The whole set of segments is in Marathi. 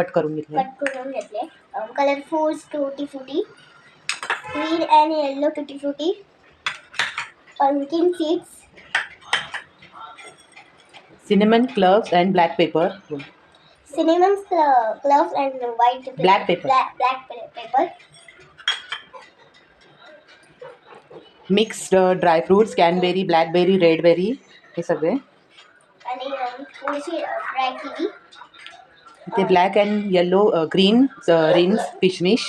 कट करून घेतले कट करून घेतले colourful tutti frutti green and yellow tutti frutti pumpkin seeds cinnamon cloves and black pepper cinnamon cl- cloves and white pepper. Black pepper. Black, black pe- pepper. Mixed dry fruits cranberry blackberry redberry हे सगळे. आणि अं, थोडीशी ड्राय किवी इथे black and yellow green raisins फिशमिश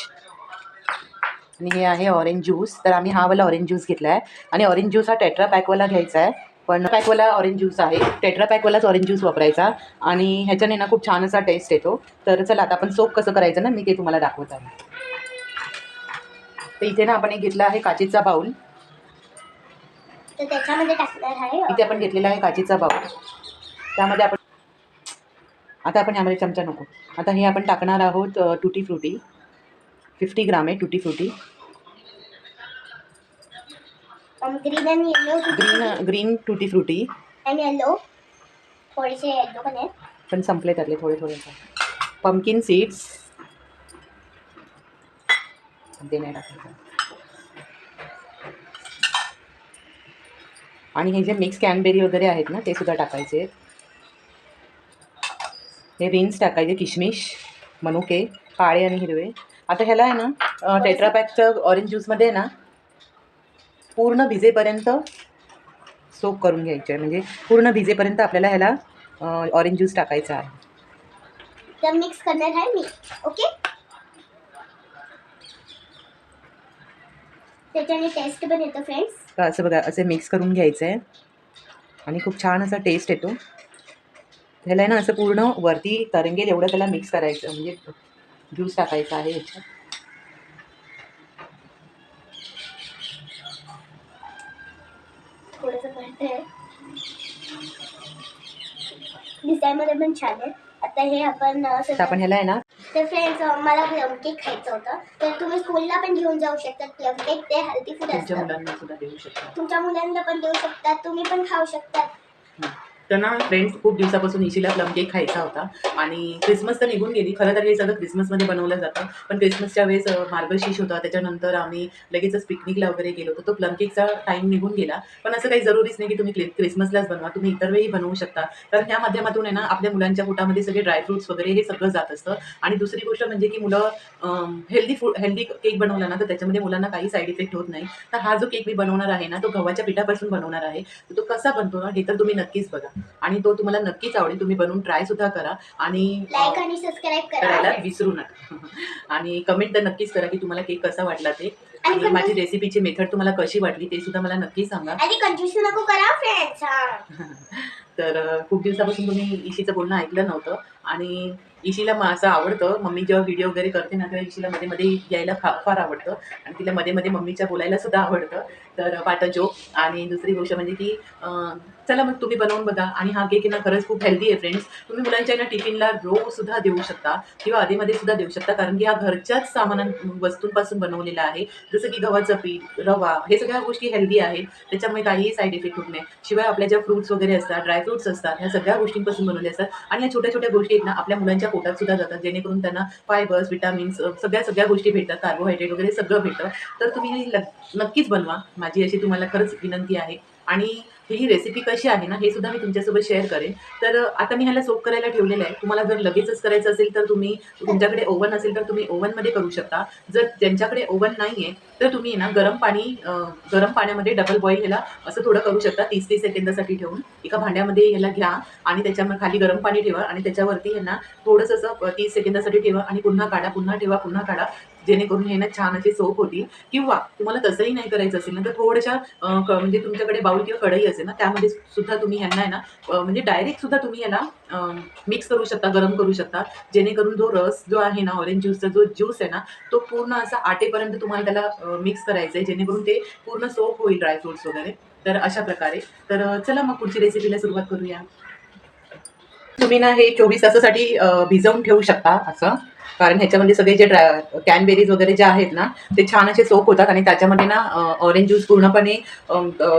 आणि हे आहे ऑरेंज ज्यूस. तर आम्ही हा वाला ऑरेंज ज्यूस घेतला आहे आणि ऑरेंज ज्यूस हा टेट्रा पॅकवाला घ्यायचा आहे पण पॅकवाला ऑरेंज ज्यूस आहे. टेट्रा पॅकवालाच ऑरेंज ज्यूस वापरायचा. आणि ह्याच्याने ना खूप छान असा टेस्ट येतो. तर चला आता आपण सोप कसं करायचं ना मी ते तुम्हाला दाखवत आहे. तर इथे ना आपण एक घेतला आहे काचेचा बाऊल इथे आपण घेतलेला आहे काचेचा बाऊल त्यामध्ये आपण आता आपण ह्यामध्ये चमचा नको. आता हे आपण टाकणार आहोत टुटी फ्रुटी. फिफ्टी ग्राम आहे tutti frutti. Green green tutti frutti. पण संपले त्यातले थोडे थोडे. पंकिन सीड्स ते नाही टाकायचं आणि हे जे मिक्स कॅनबेरी वगैरे आहेत ना ते सुद्धा टाकायचे. आहेत हे रिन्स टाकायचे किशमिश मनुके काळे आणि हिरवे. आता ह्याला आहे ना टेट्रापॅकचं ऑरेंज ज्यूसमध्ये आहे ना पूर्ण भिजेपर्यंत सोप करून घ्यायचे. आहे म्हणजे पूर्ण भिजेपर्यंत आपल्याला ह्याला ऑरेंज ज्यूस टाकायचा आहे. मिक्स करणार आहे मी. ओके त्याच्याने टेस्ट पण येतो फ्रेंड्स असं बघा असे मिक्स करून घ्यायचं आहे आणि खूप छान असा टेस्ट येतो. आहे ना असं पूर्ण वरती तरंगेल एवढं त्याला मिक्स करायचं म्हणजे ज्यूस टाकायचा आहे ह्याच्यात कळतंय दिसायमध्ये पण छान आहे. आता हे आपण आपण ह्याला आहे ना तर फ्रेंड्स मला प्लम केक खायचं होतं. तर तुम्ही स्कूलला पण घेऊन जाऊ शकता प्लम केक ते हेल्दी फूड तुमच्या मुलांना सुद्धा देऊ शकता. तुमच्या मुलांना पण देऊ शकतात तुम्ही पण खाऊ शकतात तर ना फ्रेंड्स खूप दिवसापासून इशीला प्लम केक खायचा होता. आणि क्रिसमस तर निघून गेली. खरं तर हे सगळं क्रिसमसमध्ये बनवलं जातं. पण क्रिसमसच्या वेळेस मार्गशीर्ष होता. त्याच्यानंतर आम्ही लगेचच पिकनिकला वगैरे गेलो होतो. तो प्लम केकचा टाईम निघून गेला. पण असं काही जरुरीच नाही की तुम्ही क्रिसमसलाच बनवा. तुम्ही इतर वेळी बनवू शकता. कारण ह्या माध्यमातून आहे ना आपल्या मुलांच्या पोटामध्ये सगळे ड्रायफ्रुट्स वगैरे हे सगळं जात असतं. आणि दुसरी गोष्ट म्हणजे की मुलं हेल्दी फूड हेल्दी केक बनवला ना तर त्याच्यामध्ये मुलांना काही साईड इफेक्ट होत नाही. तर हा जो केक मी बनवणार आहे ना तो गव्हाच्या पिठापासून बनवणार आहे. तर तो कसा बनतो ना हे तर तुम्ही नक्कीच बघा. आणि तो तुम्हाला नक्कीच आवडेल. तुम्ही बनवून ट्राय सुद्धा करा आणि लाईक आणि सबस्क्राईब करायला करा विसरू नका. आणि कमेंट तर नक्कीच करा की तुम्हाला केक कसा वाटला ते. आणि माझी रेसिपीची मेथड तुम्हाला कशी वाटली ते सुद्धा मला नक्की सांगा. नको करा फ्रेंड्स हा. तर खूप दिवसापासून तुम्ही इशीचं बोलणं ऐकलं नव्हतं आणि इशीला मग असं आवडतं. मम्मी जेव्हा व्हिडिओ वगैरे करते ना तेव्हा इशीला मध्ये मध्ये यायला फार फार आवडतं. आणि तिला मध्ये मध्ये मम्मीच्या बोलायला सुद्धा आवडतं. तर पाटा जोक आणि दुसरी गोष्ट म्हणजे की चला मग तुम्ही बनवून बघा. आणि हा केक ना खरंच खूप हेल्दी आहे फ्रेंड्स तुम्ही मुलांच्या ना टिफिनला रोज सुद्धा देऊ शकता. किंवा आधीमध्ये सुद्धा देऊ शकता. कारण की हा घरच्याच सामानां वस्तूंपासून बनवलेला आहे. जसं की गव्हाचं पीठ रवा हे सगळ्या गोष्टी हेल्दी आहेत. त्याच्यामुळे काहीही साईड इफेक्ट होत नाही. शिवाय आपल्या ज्या फ्रुट्स वगैरे असतात ड्रायफ्रुट्स असतात ह्या सगळ्या गोष्टींपासून बनवले असतात. आणि या छोट्या छोट्या गोष्टी आहेत ना आपल्या मुलांच्या पोटात सुद्धा जातात जेणेकरून त्यांना फायबर्स विटामिन्स सगळ्या सगळ्या गोष्टी भेटतात कार्बोहायड्रेट वगैरे सगळं भेटतं. तर तुम्ही नक्कीच बनवा. माझी अशी तुम्हाला खरंच विनंती आहे. आणि ही रेसिपी कशी आहे ना हे सुद्धा मी तुमच्यासोबत शेअर करेन. तर आता मी ह्याला सोप करायला ठेवलेलं आहे. तुम्हाला जर लगेचच करायचं असेल तर तुम्ही तुमच्याकडे ओव्हन असेल तर तुम्ही ओव्हनमध्ये करू शकता. जर ज्यांच्याकडे ओव्हन नाही आहे तर तुम्ही ना गरम पाणी गरम पाण्यामध्ये डबल बॉईल ह्याला असं थोडं करू शकता तीस तीस सेकंदासाठी ठेवून. एका भांड्यामध्ये ह्याला घ्या आणि त्याच्यामध्ये खाली गरम पाणी ठेवा आणि त्याच्यावरती ह्यांना थोडंसं असं तीस सेकंदासाठी ठेवा आणि पुन्हा काढा पुन्हा ठेवा पुन्हा काढा. जेणेकरून हे ना छान अशी सोप होती. किंवा तुम्हाला तसंही नाही करायचं असेल ना तर थोड्याशा क- म्हणजे तुमच्याकडे बाऊल किंवा कढई असेल ना त्यामध्ये सुद्धा तुम्ही ह्यांना आहे ना म्हणजे डायरेक्ट सुद्धा तुम्ही याला मिक्स करू शकता गरम करू शकता. जेणेकरून जो रस जो आहे ना ऑरेंज ज्यूसचा जो ज्यूस आहे ना तो पूर्ण असा आटेपर्यंत तुम्हाला त्याला मिक्स करायचं आहे जेणेकरून ते पूर्ण सोप होईल ड्रायफ्रुट्स वगैरे. तर अशा प्रकारे. तर चला मग पुढची रेसिपीला सुरुवात करूया. तुम्ही ना हे चोवीस तासासाठी भिजवून ठेवू शकता असं. कारण ह्याच्यामध्ये सगळे जे ड्राय कॅनबेरीज वगैरे जे आहेत ना ते छान असे सोक होतात आणि त्याच्यामध्ये ना ऑरेंज ज्यूस पूर्णपणे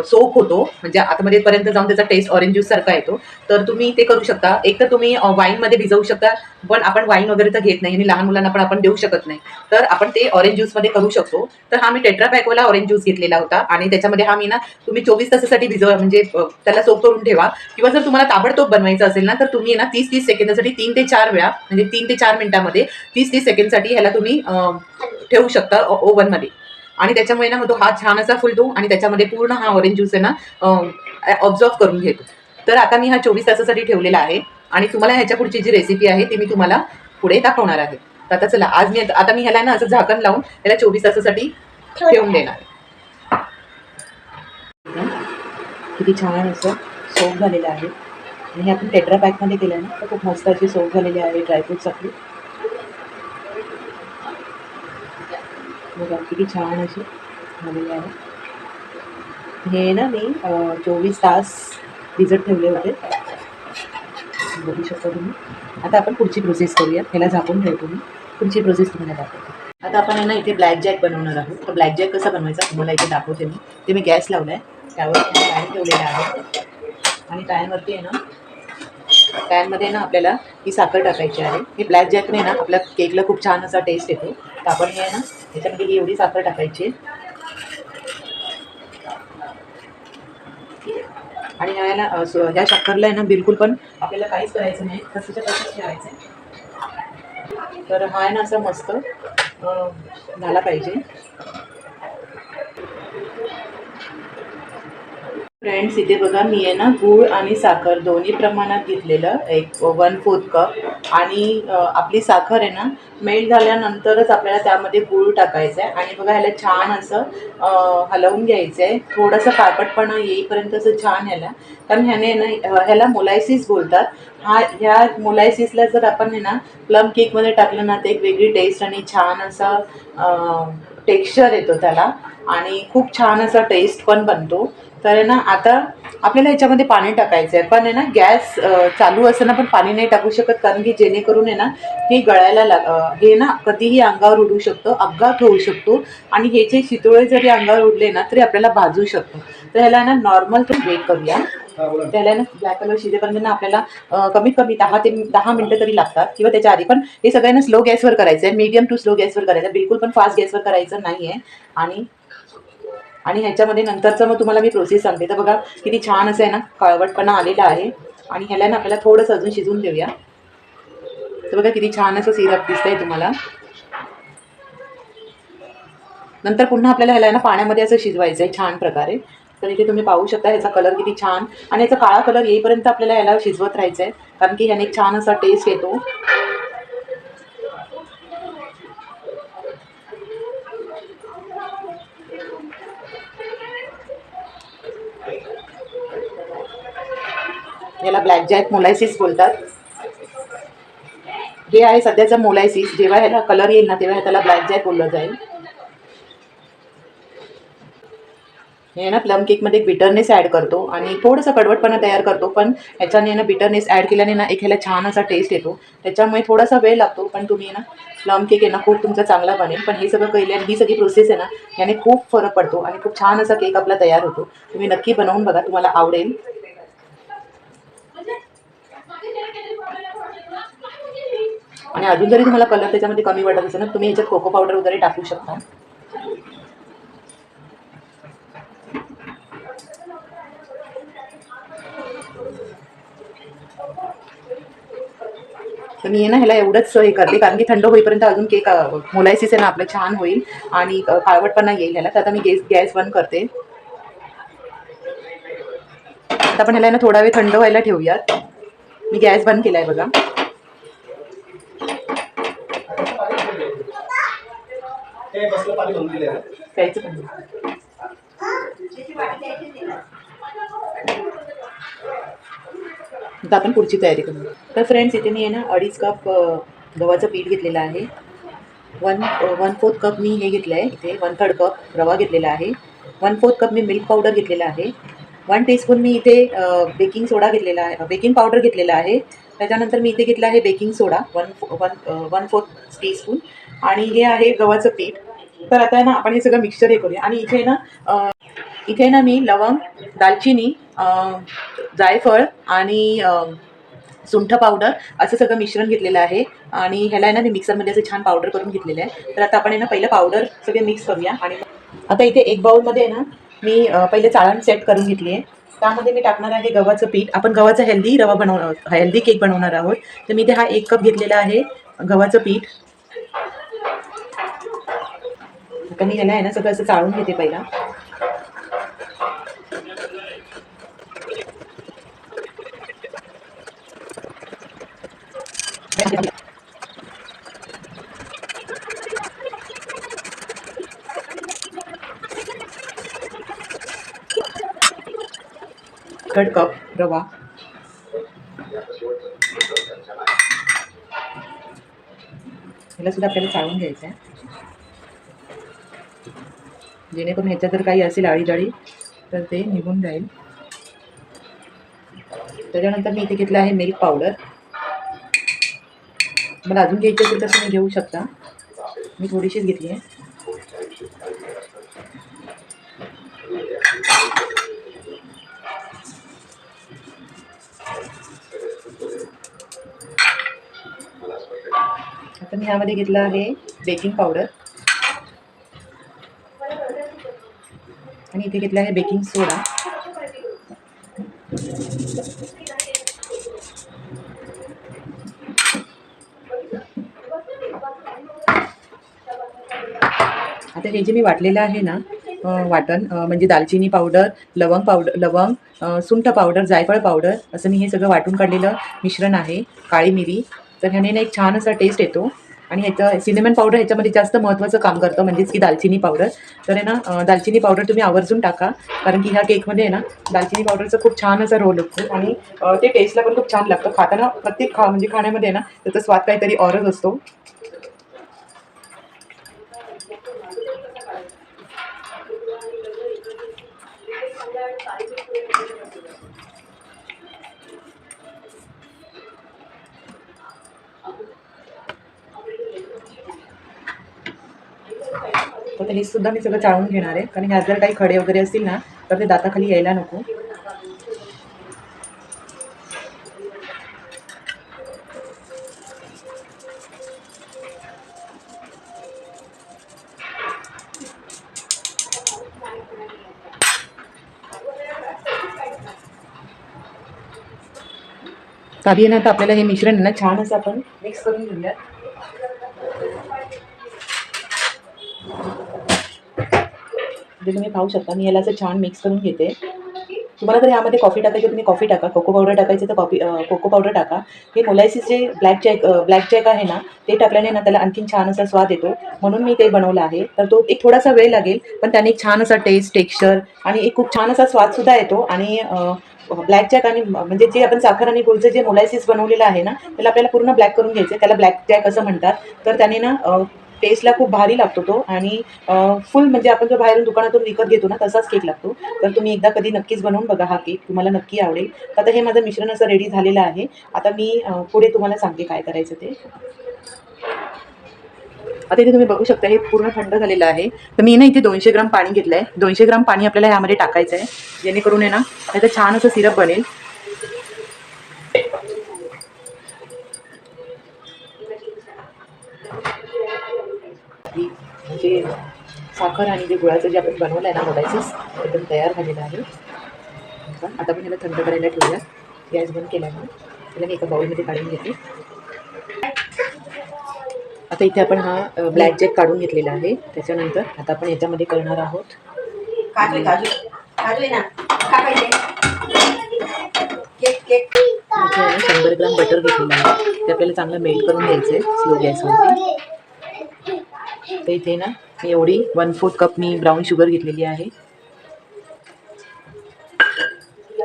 सोक होतो. म्हणजे आतमध्ये पर्यंत जाऊन त्याचा टेस्ट ऑरेंज ज्यूस सारखा येतो. तर तुम्ही ते करू शकता. एक तर तुम्ही वाईनमध्ये भिजवू शकता पण आपण वाईन वगैरे तर घेत नाही आणि लहान मुलांना पण आपण देऊ शकत नाही. तर आपण ते ऑरेंज ज्यूसमध्ये करू शकतो. तर हा मी टेट्रा पॅकवाला ऑरेंज ज्यूस घेतलेला होता आणि त्याच्यामध्ये हा मी ना तुम्ही चोवीस तासासाठी भिजवा म्हणजे त्याला सोप करून ठेवा. किंवा जर तुम्हाला ताबडतोब बनवायचं असेल ना तर तुम्ही ना तीस तीस सेकंदासाठी तीन ते चार वेळा म्हणजे तीन ते चार मिनिटामध्ये तीस तीस सेकंडसाठी ह्याला तुम्ही ठेवू शकता ओव्हनमध्ये. आणि त्याच्यामुळे ना मग तो हा छान असा फुलतो आणि त्याच्यामध्ये पूर्ण हा ऑरेंज ज्यूस आहे ना ऑब्झर्व करून घेतो. तर आता मी हा चोवीस तासासाठी ठेवलेला आहे आणि तुम्हाला ह्याच्या पुढची जी रेसिपी आहे ती मी तुम्हाला पुढे दाखवणार आहे. तर आता चला आज मी आता मी ह्याला ना असं झाकण लावून ह्याला चोवीस तासासाठी ठेवून देणार आहे. किती छान असं सोप झालेलं आहे. आणि हे आपण टेट्रा पॅकमध्ये केलं ना तर खूप मस्त असे सोप झालेले आहे ड्रायफ्रुट्स आपले बघा किती छान असे झालेले आहे हे ना मी चोवीस तास भिजत ठेवले होते बघू शकता तुम्ही। आता आपण पुढची प्रोसेस करूया ह्याला झाकून ठेवतो मी पुढची प्रोसेस तुम्हाला दाखवतो. आता आपण आहे ना इथे ब्लॅक जॅक बनवणार आहोत. तर ब्लॅक जॅक कसा बनवायचा तुम्हाला इथे दाखवते मी. ते मी गॅस लावला आहे त्यावर पॅन ठेवलेला आहे. आणि पॅनवरती आहे ना पॅनमध्ये ना आपल्याला ही साखर टाकायची आहे. हे ब्लॅक जॅकने ना आपल्या केकला खूप छान असा टेस्ट येतो. तर आपण हे आहे ना त्याच्यामध्ये ही एवढी साखर टाकायची. आणि ह्याला अ, ह्या साखरला आहे ना बिलकुल पण आपल्याला काहीच करायचं नाही. तसंच्या तसंच ठेवायचं. आहे तर हा आहे ना असा मस्त झाला पाहिजे. फ्रेंड्स इथे बघा मी आहे ना गूळ आणि साखर दोन्ही प्रमाणात घेतलेलं एक वन फोर्थ कप आणि आपली साखर आहे ना मेल्ट झाल्यानंतरच आपल्याला त्यामध्ये गूळ टाकायचं आहे आणि बघा ह्याला छान असं हलवून घ्यायचं आहे थोडंसं पापटपणा येईपर्यंत असं छान ह्याला. कारण ह्याने ना ह्याला मोलायसिस बोलतात. हा ह्या मोलायसिसला जर आपण आहे ना प्लम केकमध्ये टाकलं ना तर एक वेगळी टेस्ट आणि छान असा टेक्स्चर येतो त्याला. आणि खूप छान असा टेस्ट पण बनतो. तर आहे ना आता आपल्याला ह्याच्यामध्ये पाणी टाकायचं आहे पण आहे ना गॅस चालू असताना पण पाणी नाही टाकू शकत कारण की जेणेकरून आहे ना हे गळायला लाग हे ना कधीही अंगावर उडू शकतं अपघात होऊ शकतो. आणि हे जे शितोळे जरी अंगावर उडले ना तरी आपल्याला भाजू शकतो. तर ह्याला ना नॉर्मल वेट करूया. त्याला ना ब्लॅक कलर शिजेपर्यंत ना आपल्याला कमीत कमी दहा ते दहा मिनटं तरी लागतात. किंवा त्याच्या आधी पण हे सगळ्यांना स्लो गॅसवर करायचं आहे मीडियम टू स्लो गॅसवर करायचं आहे बिलकुल पण फास्ट गॅसवर करायचं नाही आहे आणि आणि ह्याच्यामध्ये नंतरचं मग तुम्हाला मी प्रोसेस सांगते. तर बघा किती छान असं आहे ना कळवटपणा आलेला आहे. आणि ह्याला ना आपल्याला थोडंसं अजून शिजून देऊया. तर बघा किती छान असं सिरप दिसतंय तुम्हाला. नंतर पुन्हा आपल्याला ह्याला ना पाण्यामध्ये असं शिजवायचं आहे छान प्रकारे. तर इथे तुम्ही पाहू शकता ह्याचा कलर किती छान. आणि याचा काळा कलर येईपर्यंत आपल्याला ह्याला शिजवत राहायचं आहे कारण की ह्याने एक छान असा टेस्ट येतो. याला आहेत मोलायसिस बोलतात. हे आहे सध्याचं मोलायसिस. जेव्हा ह्याला कलर येईल ना तेव्हा त्याला ब्लॅक जॅक बोललं जाईल. हे ना प्लम केकमध्ये एक बिटरनेस ॲड करतो आणि थोडंसं कडवटपणा तयार करतो पण ह्याच्याने ना बिटरनेस ॲड केल्याने ना एक ह्याला छान असा टेस्ट येतो. त्याच्यामुळे थोडासा वेळ लागतो पण तुम्ही ना प्लम केक आहे ना खूप तुमचा चांगला बनेल. पण हे सगळं केल्याने ही सगळी प्रोसेस आहे ना याने खूप फरक पडतो आणि खूप छान असा केक आपला तयार होतो. तुम्ही नक्की बनवून बघा तुम्हाला आवडेल. आणि अजून जरी तुम्हाला कलर त्याच्यामध्ये कमी वाटत असेल ना तुम्ही ह्याच्यात कोको पावडर वगैरे टाकू शकता. तर मी ना ह्याला एवढंच हे करते कारण की थंड होईपर्यंत अजून केक मोलायसिस आहे ना आपलं छान होईल. आणि काळवटपणा येईल ह्याला. तर आता मी गॅस गॅस बंद करते. आता आपण ह्याला ना थोडा वेळ थंड व्हायला ठेवूयात. मी गॅस बंद केला आहे बघा. प्यायचं आता आपण पुढची तयारी करू. तर फ्रेंड्स इथे मी आहे ना अडीच कप गव्हाचं पीठ घेतलेलं आहे. वन वन फोर्थ कप मी हे घेतलं आहे इथे वन थर्ड कप रवा घेतलेला आहे. वन फोर्थ कप मी मिल्क पावडर घेतलेला आहे. वन टीस्पून मी इथे बेकिंग सोडा घेतलेला आहे बेकिंग पावडर घेतलेला आहे. त्याच्यानंतर मी इथे घेतला आहे baking soda one one one fourth teaspoon. आणि हे आहे गव्हाचं पीठ. तर आता आहे ना आपण हे सगळं मिक्सचर हे करूया. आणि इथे ना इथे ना मी लवंग दालचिनी जायफळ आणि सुंठ पावडर असं सगळं मिश्रण घेतलेलं आहे. आणि ह्याला आहे ना मी मिक्सरमध्ये असं छान पावडर करून घेतलेलं आहे. तर आता आपण आहे ना पहिलं पावडर सगळे मिक्स करूया. आणि आता इथे एक बाउलमध्ये आहे ना मी पहिले चाळण सेट करून घेतली आहे त्यामध्ये मी टाकणार आहे गव्हाचं पीठ. आपण गव्हाचा हेल्दी रवा बनव हेल्दी केक बनवणार आहोत. तर मी ते हा एक कप घेतलेला आहे गव्हाचं पीठ. आता मी ह्याला आहे ना सगळं असं चाळून घेते पहिला. थर्ड कप रवा. ह्याला सुद्धा आपल्याला चाळून घ्यायचं आहे जेणेकरून ह्याच्यात जर काही असेल आळीजाळी तर ते निघून जाईल. त्याच्यानंतर मी इथे घेतलं आहे मिल्क पावडर मला अजून घ्यायची असेल तर तुम्ही घेऊ शकता. मी थोडीशीच घेतली आहे. तर मी ह्यामध्ये घेतलं आहे बेकिंग पावडर. आणि इथे घेतलं आहे बेकिंग सोडा. आता हे जे मी वाटलेलं आहे ना वाटण म्हणजे दालचिनी पावडर लवंग पावडर लवंग सुंठ पावडर जायफळ पावडर असं मी हे सगळं वाटून काढलेलं मिश्रण आहे काळी मिरी. तर ह्याने ना एक छान असा टेस्ट येतो. आणि ह्याचं सिनेमन पावडर ह्याच्यामध्ये जास्त महत्त्वाचं काम करतं म्हणजेच की दालचिनी पावडर तर आहे ना दालचिनी पावडर तुम्ही आवर्जून टाका कारण की ह्या केकमध्ये आहे ना दालचिनी पावडरचा खूप छान असा रोल असतो आणि ते टेस्टला पण खूप छान लागतं. खाताना प्रत्येक खा म्हणजे खाण्यामध्ये आहे ना त्याचा स्वाद काहीतरी औरच असतो. तर हे सुद्धा मी सगळं चाळून घेणार आहे. कारण ह्यात जर काही खडे वगैरे असतील ना तर ते दाताखाली यायला नको. ताबी ना आता आपल्याला हे मिश्रण आहे ना छान असं आपण मिक्स करून घेऊयात. जे तुम्ही पाहू शकता. मी याला असं छान मिक्स करून घेते. तुम्हाला जर यामध्ये कॉफी टाकायची तुम्ही कॉफी टाका. कोको पावडर टाकायचं तर कॉफी कोको पावडर टाका. हे मोलायसिस जे ब्लॅक जॅक ब्लॅक जॅक आहे ना ते टाकल्याने ना त्याला आणखीन छान असा स्वाद येतो. म्हणून मी ते बनवलं आहे. तर तो एक थोडासा वेळ लागेल पण त्याने एक छान असा टेस्ट टेक्स्चर आणि एक खूप छान असा स्वादसुद्धा येतो. आणि ब्लॅक जॅक आणि म्हणजे जे आपण साखर आणि गुळचं जे मोलायसिस बनवलेलं आहे ना त्याला आपल्याला पूर्ण ब्लॅक करून घ्यायचं आहे. त्याला ब्लॅक जॅक असं म्हणतात. तर त्याने ना टेस्टला खूप भारी लागतो तो. आणि फुल म्हणजे आपण जो बाहेरून दुकानातून विकत घेतो ना तसाच केक लागतो. तर तुम्ही एकदा कधी नक्कीच बनवून बघा हा केक तुम्हाला नक्की आवडेल. आता हे माझं मिश्रण असं रेडी झालेलं आहे. आता मी पुढे तुम्हाला सांगते काय करायचं ते. आता इथे तुम्ही बघू शकता हे पूर्ण थंड झालेलं आहे. तर मी ना इथे दोनशे ग्राम पाणी घेतलं आहे दोनशे ग्राम पाणी आपल्याला ह्यामध्ये टाकायचं आहे जेणेकरून आहे ना त्याचं छान असं सिरप बनेल. म्हणजे साखर आणि जे गुळाचं जे आपण बनवलं आहे ना मोडायचंच एकदम तयार झालेलं आहे. आता आपण ह्याला थंड करायला ठेवूया. गॅस बंद केला ना त्याला मी एका बाउलमध्ये काढून घेते. आता इथे आपण हा ब्लॅक जॅक काढून घेतलेला आहे. त्याच्यानंतर आता आपण याच्यामध्ये करणार आहोत. शंभर ग्राम बटर घेतलेलं आहे. ते आपल्याला चांगलं मेल्ट करून घ्यायचं आहे स्लो गॅसवरती. तर इथे ना मी एवढी वन फोर्थ कप मी ब्राऊन शुगर घेतलेली आहे.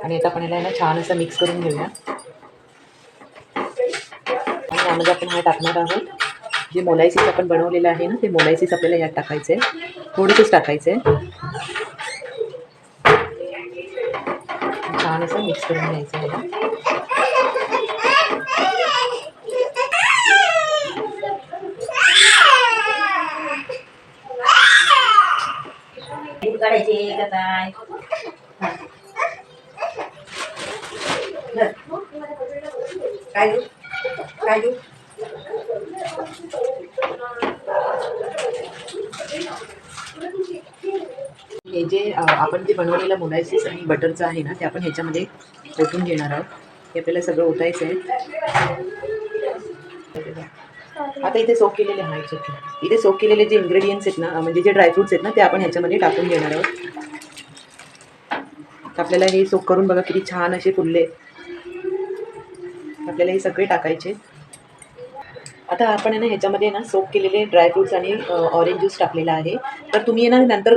आणि आता आपण याला ना छान असं मिक्स करून घेऊया. आणि यामध्ये आपण हा टाकणार आहोत. जे मोलायसीस आपण बनवलेलं आहे ना ते मोलायसीस आपल्याला यात टाकायचं आहे. थोडंसंच टाकायचं आहे. छान असं मिक्स करून घ्यायचं आहे. काढायचे का काय? काय देऊ काय देऊ हे जे आपण जे बनवलेलं मोडायचीस आणि बटरचं आहे ना ते आपण ह्याच्यामध्ये ओतून घेणार आहोत. हे आपल्याला सगळं ओतायचं आहे. आता इथे सोक केलेले हा एक इथे सोक केलेले जे इन्ग्रेडियंट्स आहेत ना म्हणजे जे ड्रायफ्रुट्स आहेत ना ते आपण ह्याच्यामध्ये टाकून घेणार आहोत. तर आपल्याला हे सोक करून बघा किती छान असे फुलले. आपल्याला हे सगळे टाकायचे. आता आपण आहे ना ह्याच्यामध्ये ना सोप केलेले ड्रायफ्रूट्स आणि ऑरेंज ज्यूस टाकलेला आहे. तर तुम्ही आहे ना नंतर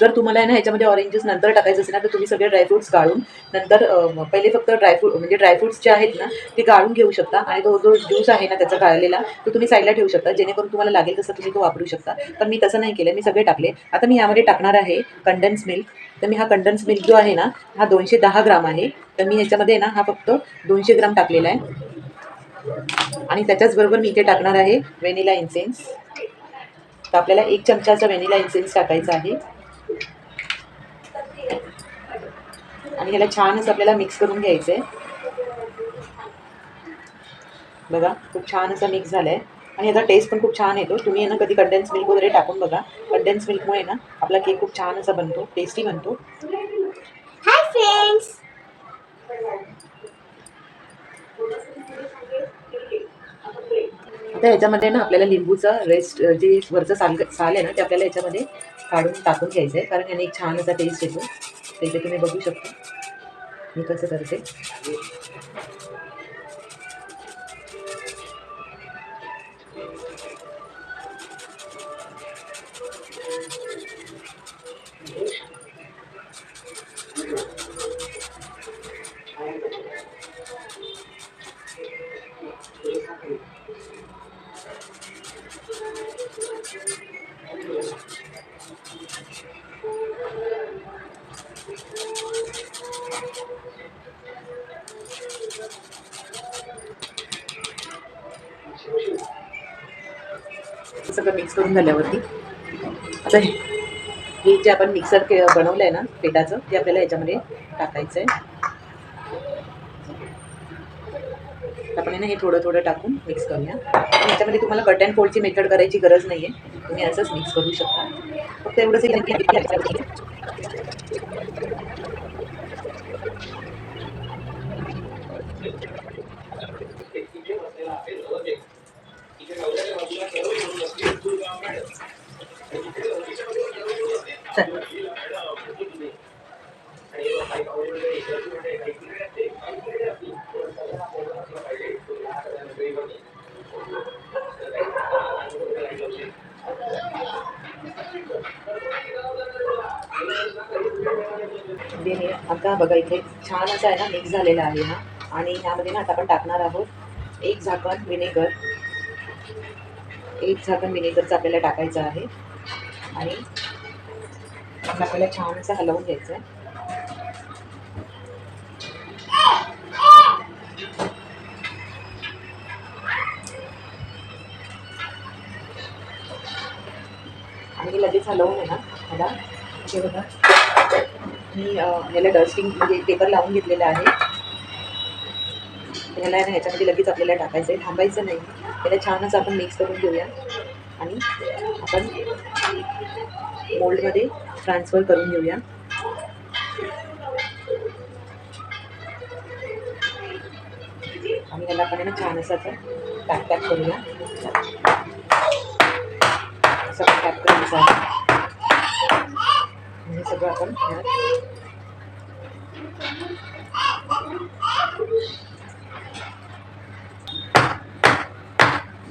जर तुम्हाला आहे ना ह्याच्यामध्ये ऑरेंज ज्यूस नंतर टाकायचं असेल ना तर तुम्ही सगळे ड्रायफ्रूट्स गाळून नंतर पहिले फक्त ड्रायफ्रूट म्हणजे ड्रायफ्रूट्स जे आहेत ना ते गाळून घेऊ शकता. आणि तो जो ज्यूस आहे ना त्याचा गाळलेला तो तुम्ही साईडला ठेवू शकता. जेणेकरून तुम्हाला लागेल तसं तुम्ही तो वापरू शकता. पण मी तसं नाही केलं मी सगळे टाकले. आता मी यामध्ये टाकणार आहे कंडन्स मिल्क तर मी हा कंडन्स मिल्क जो आहे ना हा दोनशे दहा ग्राम आहे. तर मी ह्याच्यामध्ये ना हा फक्त दोनशे ग्राम टाकलेला आहे. आणि त्याच्याचबरोबर मी इथे टाकणार आहे व्हॅनिला इन्सेन्स. तर आपल्याला एक चमचाचा व्हॅनिला इन्सेन्स टाकायचा आहे. आणि ह्याला छानच आपल्याला मिक्स करून घ्यायचं आहे बघा खूप छान असा मिक्स झाला आहे आणि याचा टेस्ट पण खूप छान येतो. तुम्ही आहे ना कधी कंडेन्स मिल्क वगैरे टाकून बघा. कंडेन्स मिल्कमुळे ना आपला केक खूप छान असा बनतो टेस्टी बनतो. हाय फ्रेंड्स आता ह्याच्यामध्ये ना आपल्याला लिंबूचा रेस्ट जे वरचं साल साल आहे ना ते आपल्याला ह्याच्यामध्ये काढून टाकून घ्यायचं आहे कारण याने एक छान असा टेस्ट येतो. तर इथे तुम्ही बघू शकता. मी कसं करते. करून झाल्यावरती. आता हे जे आपण मिक्सर के बनवलं आहे ना पिठाचं ते आपल्याला याच्यामध्ये टाकायचं आहे आपण आहे ना हे थोडं थोडं टाकून मिक्स करूया. याच्यामध्ये तुम्हाला कट अँड फोल्डची मेथड करायची गरज नाही आहे तुम्ही असंच मिक्स करू शकता. फक्त एवढंच म्हणजे हे आता बघा इथे छान असा आहे ना मिक्स झालेला आहे ना आणि ह्यामध्ये ना आता आपण टाकणार आहोत एक झाकण विनेगर एक झाकण विनेगरचं आपल्याला टाकायचं आहे. आणि आता आपल्याला छान असं हलवून घ्यायचं आहे. आणि लगेच हलवून आहे ना मला बघा. मी ह्याला डस्टिंग म्हणजे पेपर लावून घेतलेला आहे. ह्याला आहे ना ह्याच्यामध्ये लगेच आपल्याला टाकायचं आहे. थांबायचं नाही. त्याला छानच आपण मिक्स करून घेऊया. आणि आपण मोल्डमध्ये ट्रान्सफर करून घेऊया. आणि ह्याला आपण आहे ना छान असं असं पॅक पॅक करूया. असं पॅक करायचं आहे हे आपण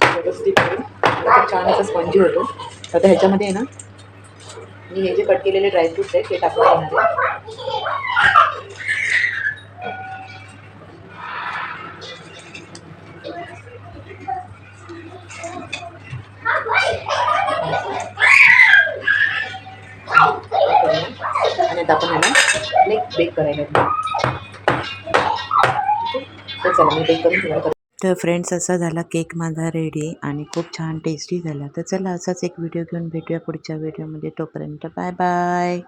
व्यवस्थित छान असा स्पंजी होतो. आता ह्याच्यामध्ये आहे ना मी हे जे कट केलेले ड्रायफ्रुट्स आहेत ते टाकून घेणार आहे. बेक करायला तर चला मी बेक करून तुम्हाला तर फ्रेंड्स असा झाला केक माझा रेडी आणि खूप छान टेस्टी झाला. तर चला असाच एक व्हिडिओ घेऊन भेटूया पुढच्या व्हिडिओमध्ये तोपर्यंत बाय बाय